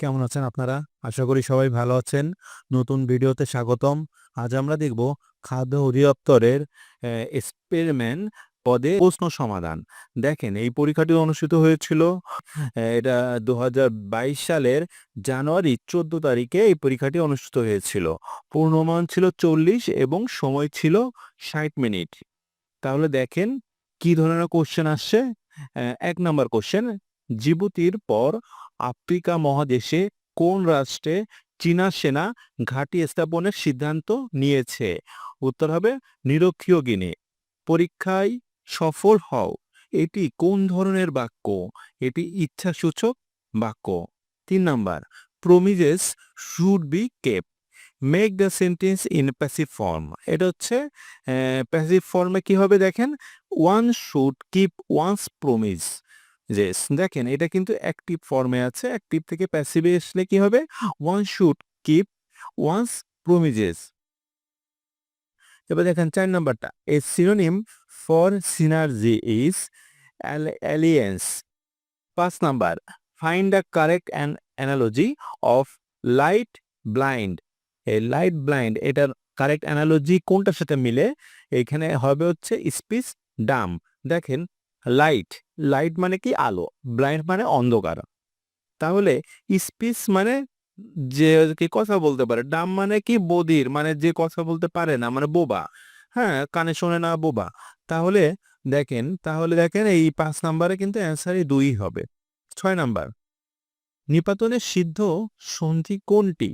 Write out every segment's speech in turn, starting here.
কেমন আছেন আপনারা? আশা করি সবাই ভালো আছেন। নতুন ভিডিওতে স্বাগতম। আজ আমরা দেখব খাদ্য অধিদপ্তরের এক্সপেরিমেন্ট পদে প্রশ্ন সমাধান। দেখেন, এই পরীক্ষাটি অনুষ্ঠিত হয়েছিল এটা ২০২২ সালের জানুয়ারি ১৪ তারিখে এই পরীক্ষাটি অনুষ্ঠিত হয়েছিল। পূর্ণমান ছিল ৪০ এবং সময় ছিল ৬০ মিনিট। তাহলে দেখেন, কি ধরনের কোশ্চেন আসছে? এক ১ নাম্বার কোয়েশ্চেন জিবুতির পর আফ্রিকা মহাদেশে কোন রাষ্ট্রে চীনা সেনা ঘাঁটি স্থাপনের সিদ্ধান্ত নিয়েছে? উত্তর হবে নিরক্ষীয় গিনে পরীক্ষায় সফল হও। এটি কোন ধরনের বাক্য? এটি ইচ্ছাসূচক বাক্য। তিন number promises should be kept make the sentence in passive form. এটা হচ্ছে প্যাসিভ ফর্মে কি হবে দেখেন? One should keep one's promise. Yes দেখেন এটা কিন্তু অ্যাক্টিভ ফর্মে আছে। অ্যাক্টিভ থেকে প্যাসিভে আসলে কি হবে? One should keep one's promises. এবার দেখেন চার নাম্বারটা। A synonym for synergy is অ্যাল alliance. পাঁচ number find the correct and analogy of light blind. এই লাইট ব্লাইন্ড এটার কারেক্ট অ্যানালজি কোনটার সাথে মিলে? এখানে হবে হচ্ছে স্পিচ ডাম দেখেন লাইট, লাইট মানে কি আলো, ব্লাইন্ড মানে অন্ধকার। তাহলে স্পিচ মানে যে কি কথা বলতে পারে, ডাম মানে কি বধির মানে যে কথা বলতে পারে না মানে বোবা। হ্যাঁ, কানে শোনে না বোবা। তাহলে দেখেন তাহলে দেখেন এই পাঁচ নাম্বারে কিন্তু অ্যান্সারই ২ হবে। ছয় নাম্বার নিপাতনের সিদ্ধ সন্ধি কোনটি?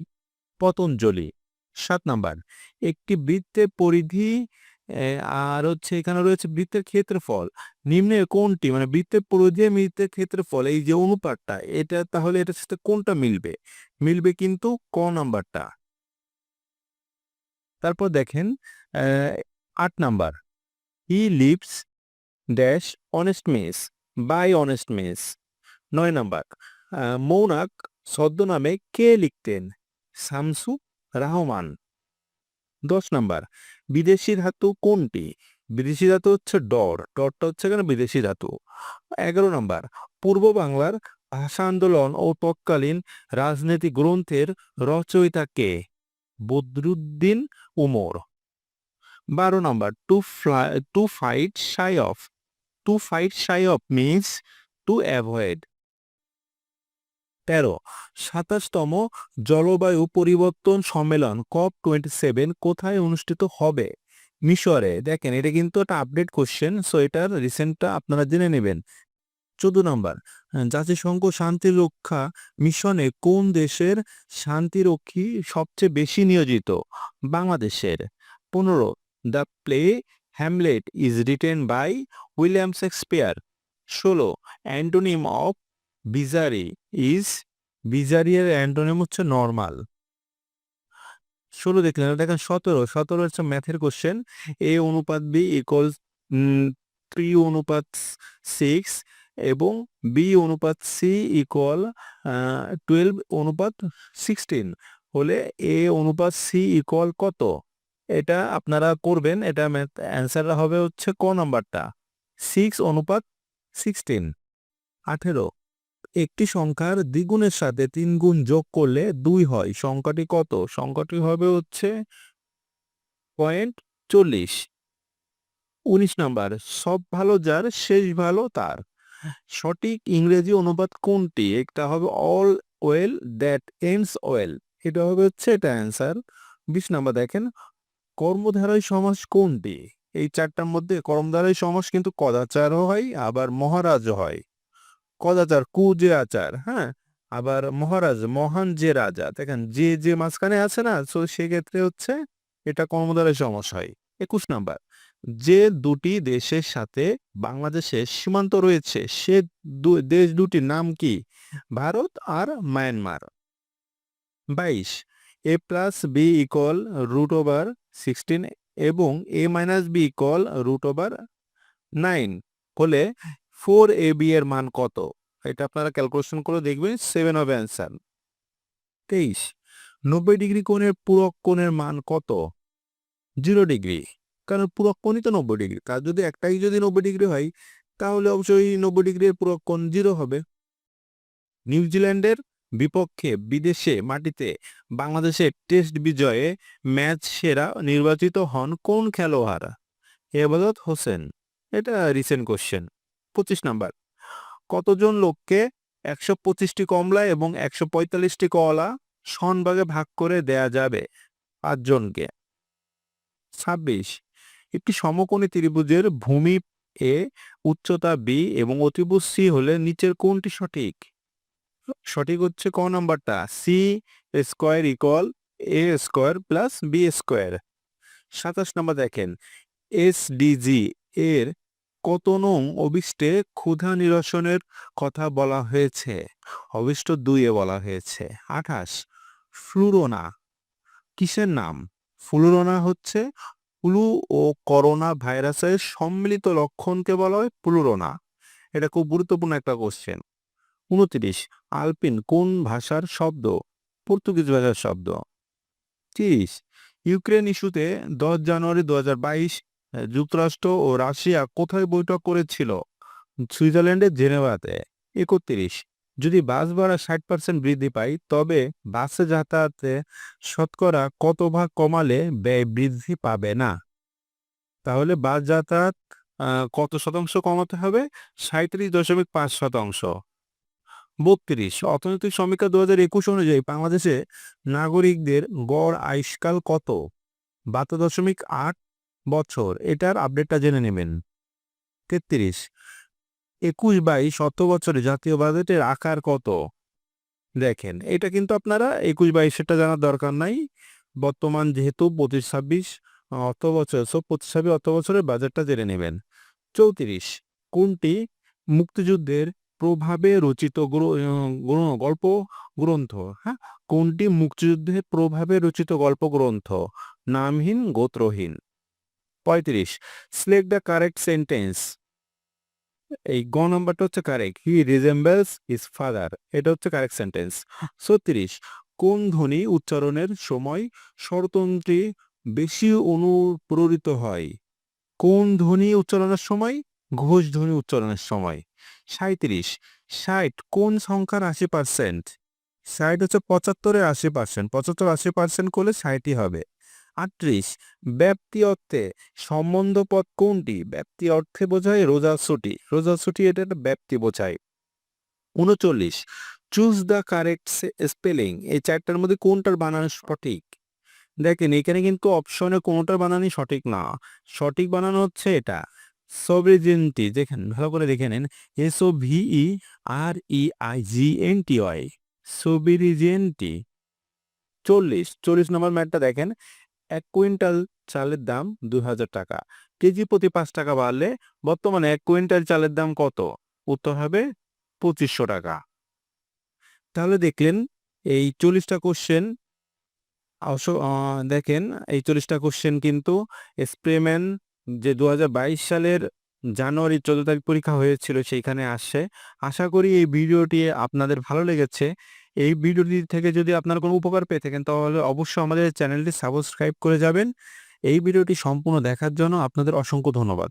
পতঞ্জলি। সাত নাম্বার একটি বৃত্তে পরিধি আর হচ্ছে এখানে রয়েছে বৃত্তের ক্ষেত্রফল। নিম্নে কোনটি মানে বৃত্তের পরিধি বৃত্তের ক্ষেত্রফল, এই যে অনুপাতটা, এটা তাহলে এটার সাথে কোনটা মিলবে? মিলবে কিন্তু ক নাম্বারটা। তারপর দেখেন আট number E leaps dash honest mess, by honest mess. নয় নাম্বার মৌনাক ছদ্মনামে কে লিখতেন? শামসু রাহমান। ১০ নাম্বার, বিদেশি ধাতু কোনটি? বিদেশি ধাতু হচ্ছে ডর। ডরটা হচ্ছে এখানে বিদেশি ধাতু। ১১ নাম্বার, পূর্ব বাংলার ভাষা আন্দোলন ও তৎকালীন রাজনীতি গ্রন্থের রচয়িতা কে? Badruddin Umar. ১২ number to fly to fight shy of. To fight shy of means to avoid. ১৩ ২৭ তম জলবায়ু পরিবর্তন সম্মেলন কপ 27 কোথায় অনুষ্ঠিত হবে? মিশরে। দেখেন, এটা কিন্তু একটা আপডেট কোশ্চেন সো এটার রিসেন্টটা আপনারা জেনে নেবেন। ১৪ নম্বর জাতিসংঘ শান্তিরক্ষা মিশনে কোন দেশের শান্তিরক্ষী সবচেয়ে বেশি নিয়োজিত? বাংলাদেশের। ১৫ the play Hamlet is written by William Shakespeare. ১৬ antonym of bizarre is bizarre এর অ্যান্টোনিম হচ্ছে নরমাল। ১৬ দেখলেন দেখেন ১৭, ১৭ হচ্ছে ম্যাথের কোশ্চেন এ অনুপাত বি উম ৩ অনুপাত সিক্স এবং বি অনুপাত সি ইকুয়াল টুয়েলভ অনুপাত 16 হলে এ অনুপাত সি ইকুয়াল কত? এটা আপনারা করবেন। এটা ম্যাথ অ্যান্সার হবে হচ্ছে ক নাম্বারটা। সিক্স অনুপাত 16। ১৮ একটি সংখ্যার দ্বিগুণের সাথে ৩ গুণ যোগ করলে দুই হয়। সংখ্যাটি কত? সংখ্যাটি হবে হচ্ছে পয়েন্ট ৪০। ১৯ নাম্বার, সব ভালো যার, শেষ ভালো তার। সঠিক ইংরেজি অনুবাদ কোনটি? একটা হবে all well that ends well. এটা হবে হচ্ছে এটা অ্যান্সার। ২০ নাম্বার দেখেন, কর্মধারয় সমাস কোনটি? এই চারটার মধ্যে কর্মধারয় সমাস কিন্তু কদাচারও হয়, আবার মহারাজও হয়। কদাচার কু যে আচার, হ্যাঁ? আবার মহারাজ মহান যে রাজা। দেখেন যে, যে মাঝখানে আছে না? সো সেক্ষেত্রে হচ্ছে এটা কর্মধারয় সমাস হয়। ২১ নাম্বার যে দুটি দেশের সাথে বাংলাদেশের সীমান্ত রয়েছে সে দেশ দুটির নাম কি? ভারত আর Myanmar. ২২ A plus B equal root over 16 এবং A minus B equal root over 9 হলে 4 এ বি এর মান কত? এটা আপনারা ক্যালকুলেশন করে দেখবেন 7 হবে অ্যান্সার। ২৩ ৯০ ডিগ্রি কোণের পূরক কোণের মান কত? 0 ডিগ্রি। কারণ পূরক কোণই তো ৯০ ডিগ্রি। তার যদি একটাই যদি ৯০ ডিগ্রি হয়, তাহলে অবশ্যই ৯০ ডিগ্রির পূরক কোণ 0 হবে। নিউজিল্যান্ডের বিপক্ষে বিদেশে মাটিতে বাংলাদেশের টেস্ট বিজয়ে ম্যাচ সেরা নির্বাচিত হন কোন খেলোয়াড় এবাদত হোসেন এটা রিসেন্ট কোশ্চেন পঁচিশ নাম্বার। কতজন লোককে একশো পঁচিশটি কমলা এবং একশো পঁয়তাল্লিশটি কলা সনভাগে ভাগ করে দেয়া যাবে পাঁচজনকে? ছাব্বিশ। একটি সমকোণী ত্রিভুজের ভূমি এ উচ্চতা বি এবং অতিভুজ সি হলে নিচের কোনটি সঠিক? সঠিক হচ্ছে ক নাম্বারটা। C square equal A square plus B square সাতাশ নাম্বার দেখেন। এস এসডিজি এর কত নং অভিষ্টে ক্ষুধা নিরসনের কথা বলা হয়েছে? অবিষ্ট দুইয়ে বলা হয়েছে। আঠাশ, ফ্লুরোনা। কিসের নাম? ফ্লুরোনা হচ্ছে ফ্লু ও করোনা ভাইরাসের সম্মিলিত লক্ষণকে বলা হয় ফ্লুরোনা। এটা খুব গুরুত্বপূর্ণ একটা কোশ্চেন উনত্রিশ, আলপিন কোন ভাষার শব্দ? পর্তুগিজ ভাষার শব্দ। তিরিশ, ইউক্রেন ইস্যুতে দশ জানুয়ারি দু হাজার বাইশ যুক্তরাষ্ট্র ও রাশিয়া কোথায় বৈঠক করেছিল? সুইজারল্যান্ডের জেনেভাতে। একত্রিশ। যদি বাস ভাড়া ষাট পার্সেন্ট বৃদ্ধি পায়, তবে বাসে যাতায়াতে শতকরা কত ভাগ কমালে ব্যয় বৃদ্ধি পাবে না? তাহলে বাস যাতায়াত কত শতাংশ কমাতে হবে? সাঁত্রিশ দশমিক পাঁচ শতাংশ। বত্রিশ। অর্থনৈতিক সমীক্ষা দু হাজার একুশ অনুযায়ী বাংলাদেশে নাগরিকদের গড় আয়ুষ্কাল কত? বাহাত্তর দশমিক আট বছর, এটার আপডেটটা জেনে নেবেন। তেত্রিশ, একুশ বাইশ অর্থ বছরে জাতীয় বাজেটের আকার কত? দেখেন, এটা কিন্তু আপনারা একুশ বাইশেরটা জানার দরকার নাই। বর্তমান যেহেতু পঁচিশ ছাব্বিশ অত বছর পঁচিশ ছাব্বিশ অত বছরের বাজেটটা জেনে নেবেন। চৌত্রিশ, কোনটি মুক্তিযুদ্ধের প্রভাবে রচিত গল্প, গ্রন্থ? হ্যাঁ কোনটি মুক্তিযুদ্ধের প্রভাবে রচিত গল্প, গ্রন্থ? নামহীন, গোত্রহীন। পঁয়ত্রিশ সিলেক্ট দ্য কারেক্ট সেন্টেন্স এই গ নাম্বারটা হচ্ছে correct he resembles his father এটা হচ্ছে কারেক্ট সেন্টেন্স ছত্রিশ, কোন ধ্বনি উচ্চারণের সময় স্বরতন্ত্রী বেশি অনুপ্রেরিত হয়? কোন ধ্বনি উচ্চারণের সময়? ঘোষ ধ্বনি উচ্চারণের সময়। সাঁত্রিশ ষাট, কোন সংখ্যার আশি পার্সেন্ট ষাট হচ্ছে পঁচাত্তরের আশি পার্সেন্ট পঁচাত্তর আশি পার্সেন্ট করলে ষাটই হবে। আটত্রিশ। ব্যাপ্তি অর্থে সম্বন্ধ পদ কোনটি? ব্যাপ্তি অর্থে বোঝায় রোজাসুটি রোজাসুটি এটা একটা ব্যাপ্তি বোঝায়। উনচল্লিশ। Choose the correct spelling. এই চারটার মধ্যে কোনটার বানান সঠিক? দেখেন, এখানে কিন্তু অপশনে কোনোটার বানানই সঠিক না। সঠিক বানানো হচ্ছে এটা। সবরিজেন্টি দেখেন, ভালো করে দেখে নেন। S O V E R E I G N T Y. Sovereignty চল্লিশ। চল্লিশ নম্বর ম্যাটটা দেখেন। এক কুইন্টাল চালের দাম দুই হাজার টাকা। কেজি প্রতি পাঁচ টাকা বাড়লে বর্তমানে এক কুইন্টাল চালের দাম কত? উত্তর হবে পঁচিশশো টাকা। তাহলে দেখলেন এই চল্লিশটা কোশ্চেন দেখেন এই চল্লিশটা কোশ্চেন কিন্তু স্প্রেম্যান যে দু হাজার বাইশ সালের জানুয়ারি চোদ্দ তারিখ পরীক্ষা হয়েছিল সেইখানে আসছে। আশা করি এই ভিডিওটি আপনাদের ভালো লেগেছে। এই ভিডিওটি থেকে যদি আপনার কোনো উপকার পেয়ে থাকেন, তাহলে অবশ্যই আমাদের চ্যানেলটি সাবস্ক্রাইব করে যাবেন। এই ভিডিওটি সম্পূর্ণ দেখার জন্য আপনাদের অসংখ্য ধন্যবাদ।